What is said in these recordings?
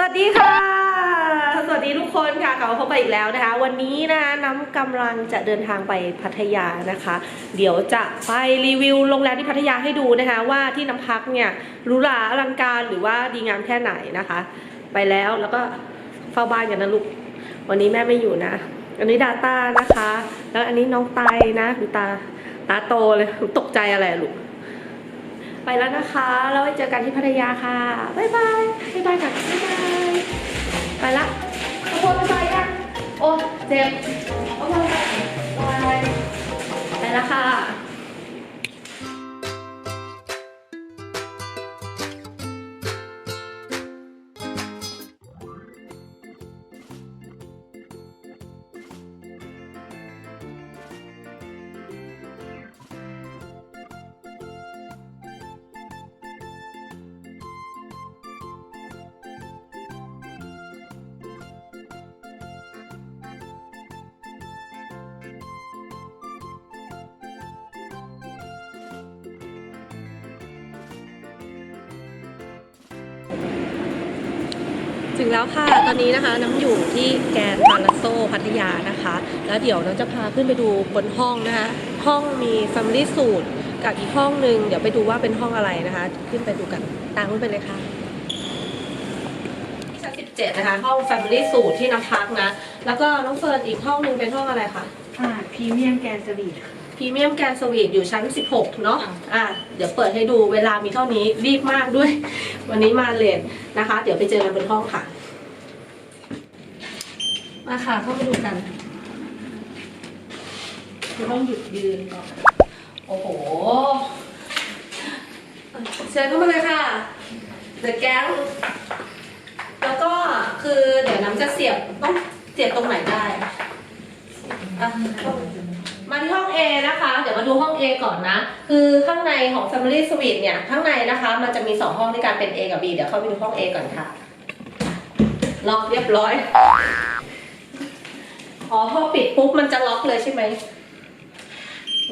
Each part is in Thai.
สวัสดีค่ะ สวัสดีทุกคนค่ะกลับมาพบกันอีกแล้วนะคะ วันนี้นะคะน้ำกำลังจะเดินทางไปพัทยานะคะ เดี๋ยวจะไปรีวิวโรงแรมที่พัทยาให้ดูนะคะ ว่าที่น้ำพักเนี่ยหรูหราอลังการหรือว่าดีงามแค่ไหนนะคะ ไปแล้วแล้วก็เฝ้าบ้านกันนะลูก วันนี้แม่ไม่อยู่นะ อันนี้ดาต้านะคะ แล้วอันนี้น้องไตนะดูตาตาโตเลยตกใจอะไรลูก ไปแล้วนะคะ แล้วไว้เจอกันที่พัทยาค่ะ บ๊ายบาย บ๊ายบายค่ะบ๊ายบาย ไปละขอบคุณบ๊ายบายกันโอ้เจ็บขอ้ยบายไปแล้วค่ะ ถึงแล้วค่ะ ตอนนี้นะคะน้ำอยู่ที่แกรนด์พาราโซพัทยานะคะ แล้วเดี๋ยวน้ำจะพาขึ้นไปดูบนห้องนะคะ ห้องมี Family Suite กับอีกห้องหนึ่งเดี๋ยวไปดูว่าเป็นห้องอะไรนะคะ ขึ้นไปดูกันตามขึ้นไปเลยค่ะที่ชั้น17 นะคะ ห้อง Family Suite ที่น้ำพักนะ แล้วก็น้องเฟิร์นอีกห้องหนึ่งเป็นห้องอะไรคะ อ่าพรีเมียมแกนสวีทค่ะ พรีเมียมแกรนด์สวีทอยู่ชั้น 16 เนาะอะเดี๋ยวเปิดให้ดูเวลามีเท่านี้รีบมากด้วย วันนี้มาเลนนะคะ เดี๋ยวไปเจอกันบนห้องค่ะ มาค่ะเข้ามาดูกันจะต้องหยุดยืนก่อนโอ้โห เชิญเข้ามาเลยค่ะ The Gang แล้วก็คือเดี๋ยวน้ำจะเสียบต้องเสียบตรงไหนได้อะอะเข้า มาที่ห้อง A นะคะ เดี๋ยวมาดูห้อง A ก่อนนะ คือข้างในของ Family Suite เนี่ย ข้างในนะคะ มันจะมี 2 ห้องด้วยกันเป็น A กับ B เดี๋ยวเข้าไปดูห้อง A ก่อนค่ะ ล็อกเรียบร้อย อ๋อ พอปิดปุ๊บมันจะล็อกเลยใช่ไหม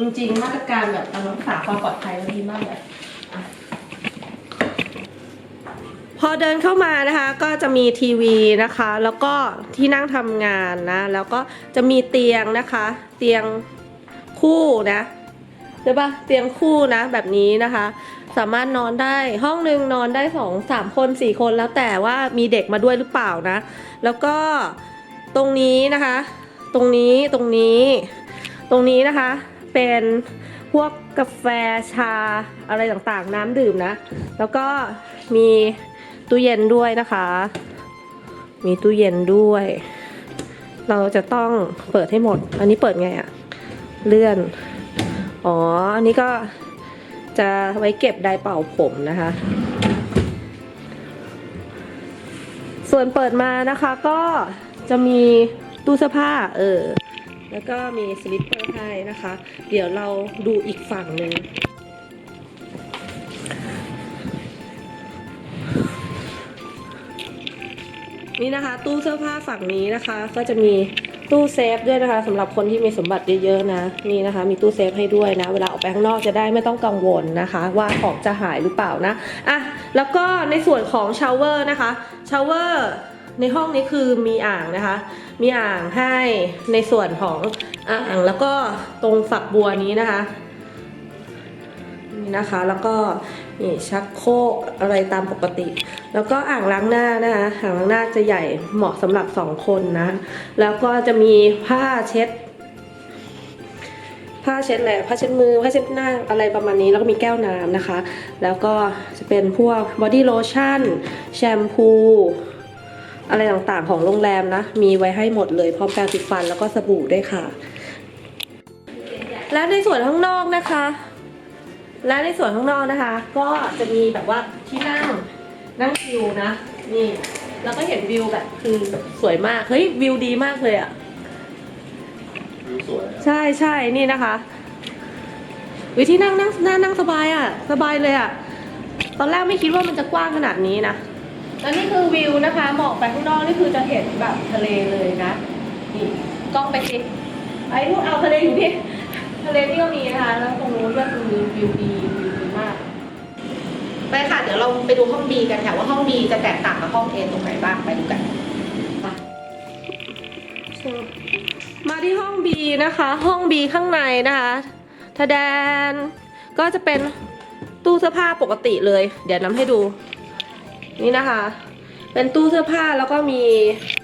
จริงๆ มาตรการแบบการรักษาความปลอดภัยมันดีมากเลยพอเดินเข้ามานะคะก็จะมีทีวีนะคะ แล้วก็ที่นั่งทำงานนะ แล้วก็จะมีเตียงนะคะ เตียง คู่นะใช่ปะเตียงคู่นะแบบนี้นะคะ สามารถนอนได้ห้องหนึ่งนอนได้สองสามคนสี่คนแล้วแต่ว่ามีเด็กมาด้วยหรือเปล่านะ แล้วก็ตรงนี้นะคะ ตรงนี้ตรงนี้ ตรงนี้นะคะ เป็นพวกกาแฟชาอะไรต่างๆ น้ำดื่มนะ แล้วก็มีตู้เย็นด้วยนะคะ มีตู้เย็นด้วย เราจะต้องเปิดให้หมด อันนี้เปิดไงอะ เลื่อน อ๋อ อันนี้ก็จะไว้เก็บไดร์เป่าผมนะคะ ส่วนเปิดมานะคะก็จะมีตู้เสื้อผ้า เออ แล้วก็มีสลิปเปอร์ให้นะคะ เดี๋ยวเราดูอีกฝั่งหนึ่งนี่นะคะ ตู้เสื้อผ้าฝั่งนี้นะคะ ก็จะมี ตู้เซฟด้วยนะคะสำหรับคนที่มีสมบัติเยอะๆนะนี่นะคะ มีตู้เซฟให้ด้วยนะ เวลาออกไปข้างนอกจะได้ไม่ต้องกังวลนะคะ ว่าของจะหายหรือเปล่านะอะแล้วก็ในส่วนของชาวเวอร์นะคะชาวเวอร์ในห้องนี้คือมีอ่างนะคะ มีอ่างให้ในส่วนของอ่างแล้วก็ตรงฝักบัวนี้นะคะนี่นะคะแล้วก็ นี่ชักโครกอะไรตามปกติ แล้วก็อ่างล้างหน้านะคะอ่างล้างหน้าจะใหญ่เหมาะสำหรับสองคนนะ แล้วก็จะมีผ้าเช็ด ผ้าเช็ดแหละผ้าเช็ดมือผ้าเช็ดหน้าอะไรประมาณนี้ แล้วก็มีแก้วน้ำนะคะ แล้วก็จะเป็นพวกบอดี้โลชั่นแชมพูอะไรต่างๆของโรงแรมนะ มีไว้ให้หมดเลยพร้อมแปรงสีฟันแล้วก็สบู่ด้วยค่ะ และในส่วนข้างนอกนะคะ และในส่วนข้างนอกนะคะ ก็จะมีแบบว่าที่นั่งนั่งวิวนะ นี่ แล้วก็เห็นวิวแบบคือสวยมาก เฮ้ยวิวดีมากเลยอะวิวสวยใช่ใช่นี่นะคะวิธีนั่งนั่งนั่งนั่งสบายอะ่ะ สบายเลยอะ่ะ ตอนแรกไม่คิดว่ามันจะกว้างขนาดนี้นะ แล้วนี่คือวิวนะคะมองไปข้างนอกนี่คือจะเห็นแบบทะเลเลยนะ นี่กล้องไปสิไอ้พูดเอาทะเลอยู่ที่ ทะเลนี่ก็มีนะคะแล้วตรงนู้นก็คือวิวดีวิวดีมากไปไปค่ะ เดี๋ยวเราไปดูห้อง B กันค่ะว่าห้อง B จะแตกต่างกับห้อง A ตรงไหนบ้างไปดูกันไปมาที่ห้อง B นะคะ ห้อง B ข้างในนะคะทะแดน ก็จะเป็นตู้เสื้อผ้าปกติเลย เดี๋ยวน้ำให้ดู นี่นะคะ เป็นตู้เสื้อผ้าแล้วก็มี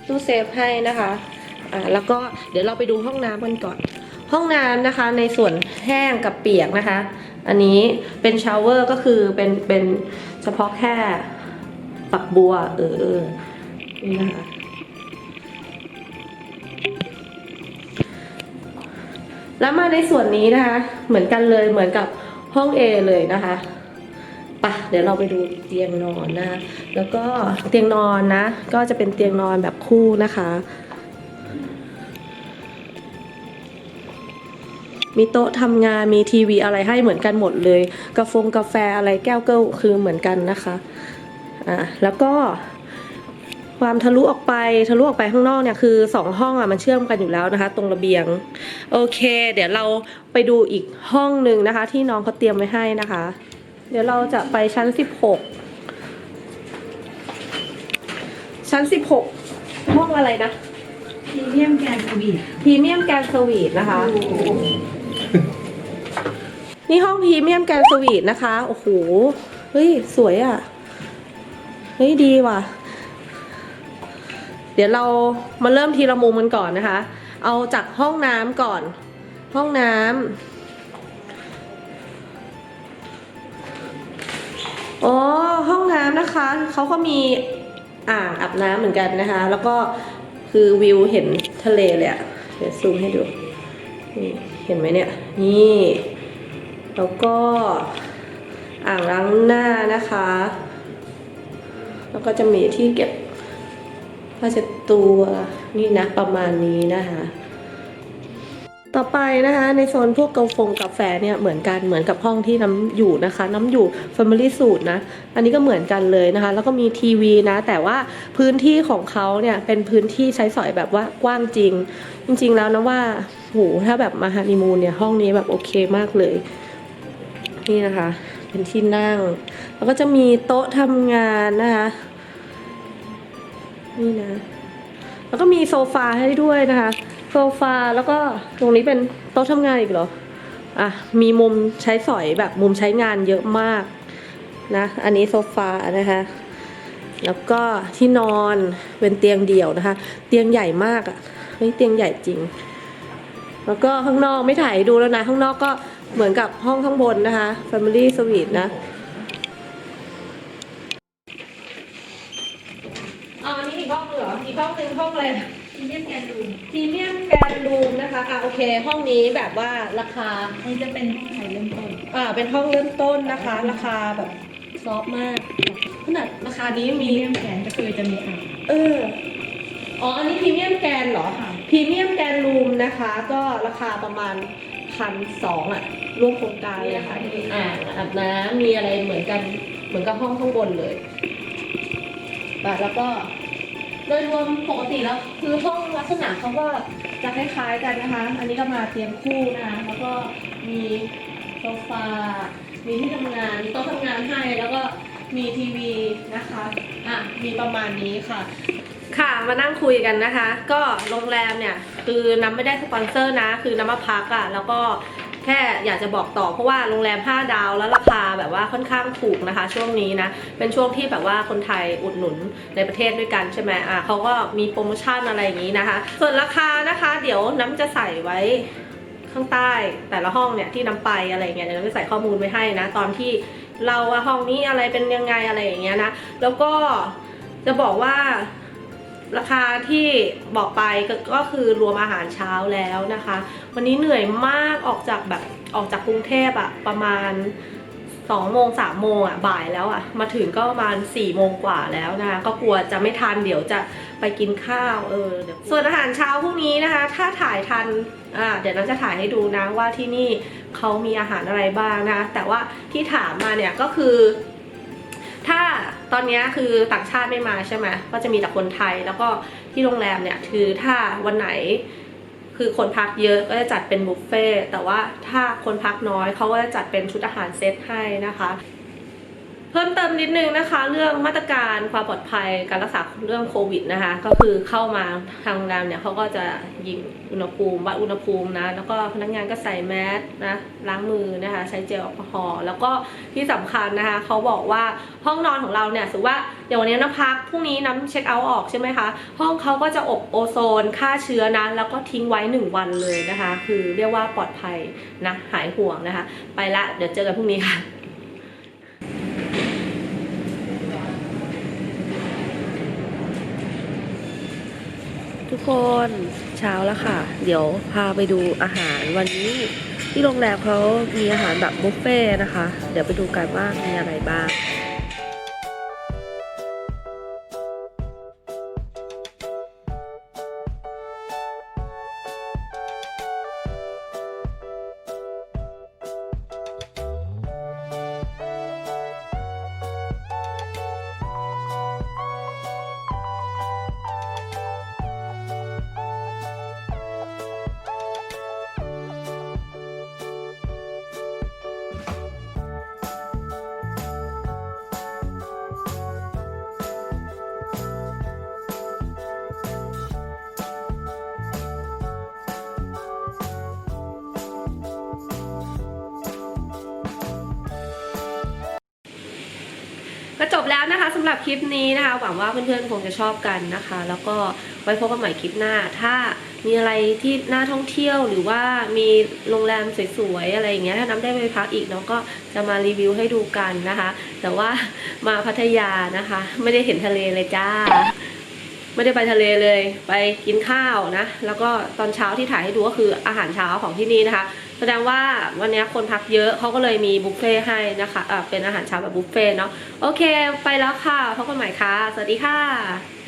ตู้เซฟให้นะคะอ่าแล้วก็เดี๋ยวเราไปดูห้องน้ำกันก่อน ห้องน้ำนะคะในส่วนแห้งกับเปียกนะคะ อันนี้เป็นชาวเวอร์ก็คือเป็นเป็นเฉพาะแค่ฝักบัวเออเออนี่นะคะแล้วมาในส่วนนี้นะคะ เหมือนกันเลยเหมือนกับห้อง A เลยนะคะปะเดี๋ยวเราไปดูเตียงนอนนะ แล้วก็เตียงนอนนะ ก็จะเป็นเตียงนอนแบบคู่นะคะ มีโต๊ะทำงานมีทีวีอะไรให้เหมือนกันหมดเลย กาแฟกาแฟอะไรแก้วก็คือเหมือนกันนะคะอ่าแล้วก็ความทะลุออกไปทะลุออกไปข้างนอกเนี่ยคือสองห้องอะมันเชื่อมกันอยู่แล้วนะคะ ตรงระเบียง โอเค เดี๋ยวเราไปดูอีกห้องหนึ่งนะคะ ที่น้องเขาเตรียมไว้ให้นะคะ เดี๋ยวเราจะไปชั้น 16 ชั้น 16 ห้องอะไรนะพรีเมียมแกนสวีทพรีเมียมแกรนด์สวีทนะคะ นี่ห้องพรีเมียมแกนสวีทนะคะ โอ้โห เฮ้ย สวยอะ่ะ เฮ้ย ดีว่ะ เดี๋ยวเรามาเริ่มทีละมุมกันก่อนนะคะ เอาจากห้องน้ำก่อน ห้องน้ำอ๋อ ห้องน้ำนะคะ เขาก็มีอ่างอาบน้ำเหมือนกันนะคะ แล้วก็คือวิวเห็นทะเลเลยอะเดี๋ยวซูมให้ดู นี่เห็นไหมเนี่ย นี่ แล้วก็อ่างล้างหน้านะคะ แล้วก็จะมีที่เก็บผ้าเช็ดตัวนี่นะประมาณนี้นะคะต่อไปนะคะในโซนพวกกาแฟกาแฟเนี่ยเหมือนกันเหมือนกับห้องที่น้ำอยู่นะคะ น้ำอยู่ Family Suite นะ อันนี้ก็เหมือนกันเลยนะคะ แล้วก็มีทีวีนะ แต่ว่าพื้นที่ของเขาเนี่ยเป็นพื้นที่ใช้สอยแบบว่ากว้างจริง จริง ๆ แล้วนะว่า โหถ้าแบบมาฮันนีมูนเนี่ยห้องนี้แบบโอเคมากเลย นี่นะคะ เป็นที่นั่ง แล้วก็จะมีโต๊ะทำงานนะคะนี่นะ แล้วก็มีโซฟาให้ด้วยนะคะ โซฟาแล้วก็ตรงนี้เป็นโต๊ะทำงานอีกเหรออะมีมุมใช้สอยแบบมุมใช้งานเยอะมากนะ อันนี้โซฟานะคะแล้วก็ที่นอนเป็นเตียงเดี่ยวนะคะ เตียงใหญ่มากอะ่ะเฮ้ยเตียงใหญ่จริง แล้วก็ข้างนอกไม่ถ่ายให้ดูแล้วนะ ข้างนอกก็เหมือนกับห้องข้างบนนะคะ Family Suite นะอ๋ออันนี้อีกห้องเหรออีกห้องหนึ่งห้องอะไรพรีเมียมแกนรูมพรีเมียมแกรนด์รูมนะคะอะโอเค ห้องนี้แบบว่าราคาอันนี้จะเป็นห้องถ่ายเริ่มต้นอ่าเป็นห้องเริ่มต้นนะคะ ราคาแบบซอฟต์มากขนาดราคานี้พรีมีเมียมแกนก็คือจะมีอ่างเออ อ๋อ อันนี้พรีเมียมแกรนด์เหรอค่ะพรีเมียมแกรนด์รูมนะคะ ก็ราคาประมาณพันสองอะรวมโครงการเลยค่ะอ่าอาบน้ำมีอะไรเหมือนกันเหมือนกับห้องข้างบนเลยแบบแล้วก็โดยรวมปกติแล้วคือห้องลักษณะเขาก็จะคล้ายๆกันนะคะ อันนี้ก็มาเตียงคู่นะคะแล้วก็มีโซฟา มีที่ทำงานมีโต๊ะทำงานให้แล้วก็มีทีวีนะคะ อะ มีประมาณนี้ค่ะ ค่ะมานั่งคุยกันนะคะ ก็โรงแรมเนี่ย คือน้ำไม่ได้สปอนเซอร์นะ คือน้ำมาพักอะ่ะ แล้วก็แค่อยากจะบอกต่อเพราะว่าโรงแรม 5 ดาวแล้วราคาแบบว่าค่อนข้างถูกนะคะ ช่วงนี้นะ เป็นช่วงที่แบบว่าคนไทยอุดหนุนในประเทศด้วยกันใช่ไหมอะเขาก็มีโปรโมชั่นอะไรอย่างนี้นะคะ ส่วนราคานะคะ เดี๋ยวน้ำจะใส่ไว้ข้างใต้แต่ละห้องเนี่ยที่น้ำไปอะไรเงี้ยเดี๋ยวจะใส่ข้อมูลไว้ให้นะ ตอนที่เราว่าห้องนี้อะไรเป็นยังไงอะไรอย่างเงี้ยนะ แล้วก็จะบอกว่า ราคาที่บอกไปก็ก็คือรวมอาหารเช้าแล้วนะคะ วันนี้เหนื่อยมากออกจากแบบออกจากกรุงเทพอะประมาณสองโมงสามโมงอะบ่ายแล้วอะมาถึงก็ประมาณสี่โมงกว่าแล้วนะคะก็กลัวจะไม่ทันเดี๋ยวจะไปกินข้าวเออเดี๋ยวส่วนอาหารเช้าพรุ่งนี้นะคะ ถ้าถ่ายทันอ่าเดี๋ยวเราจะถ่ายให้ดูนะว่าที่นี่เขามีอาหารอะไรบ้างนะ แต่ว่าที่ถามมาเนี่ยก็คือ ตอนนี้คือต่างชาติไม่มาใช่ไหมก็จะมีแต่คนไทย แล้วก็ที่โรงแรมเนี่ยคือถ้าวันไหนคือคนพักเยอะก็จะจัดเป็นบุฟเฟ่ต์แต่ว่าถ้าคนพักน้อยเขาก็จะจัดเป็นชุดอาหารเซตให้นะคะ เพิ่มเติมนิดนึงนะคะเรื่องมาตรการความปลอดภัยการรักษาเรื่องโควิดนะคะ ก็คือเข้ามาทางโรงแรมเนี่ยเขาก็จะยิงอุณหภูมิวัดอุณหภูมินะแล้วก็พนักงานก็ใส่แมสนะล้างมือนะคะใช้เจลแอลกอฮอล์แล้วก็ที่สำคัญนะคะเขาบอกว่าห้องนอนของเราเนี่ยสมมติว่าอย่างวันนี้น้ำพักพรุ่งนี้น้ำเช็คเอาท์ออกใช่ไหมคะห้องเขาก็จะอบโอโซนฆ่าเชื้อนะแล้วก็ทิ้งไว้หนึ่งวันเลยนะคะ คือเรียกว่าปลอดภัยนะหายห่วงนะคะ ไปละเดี๋ยวเจอกันพรุ่งนี้ค่ะ ทุกคนเช้าแล้วค่ะ เดี๋ยวพาไปดูอาหารวันนี้ที่โรงแรมเขามีอาหารแบบบุฟเฟ่ต์นะคะ เดี๋ยวไปดูกันว่ามีอะไรบ้าง จบแล้วนะคะสำหรับคลิปนี้นะคะ หวังว่าเพื่อนๆคงจะชอบกันนะคะ แล้วก็ไว้พบกันใหม่คลิปหน้า ถ้ามีอะไรที่น่าท่องเที่ยวหรือว่ามีโรงแรมสวยๆอะไรอย่างเงี้ยถ้าน้ำได้ไปพักอีกเนาะก็จะมารีวิวให้ดูกันนะคะ แต่ว่ามาพัทยานะคะ ไม่ได้เห็นทะเลเลยจ้า ไม่ได้ไปทะเลเลยไปกินข้าวนะ แล้วก็ตอนเช้าที่ถ่ายให้ดูก็คืออาหารเช้าของที่นี่นะคะ แสดงว่าวันนี้คนพักเยอะเขาก็เลยมีบุฟเฟ่ให้นะคะเอ่อเป็นอาหารเช้าแบบบุฟเฟ่เนาะโอเค ไปแล้วค่ะพบกันใหม่ค่ะ สวัสดีค่ะ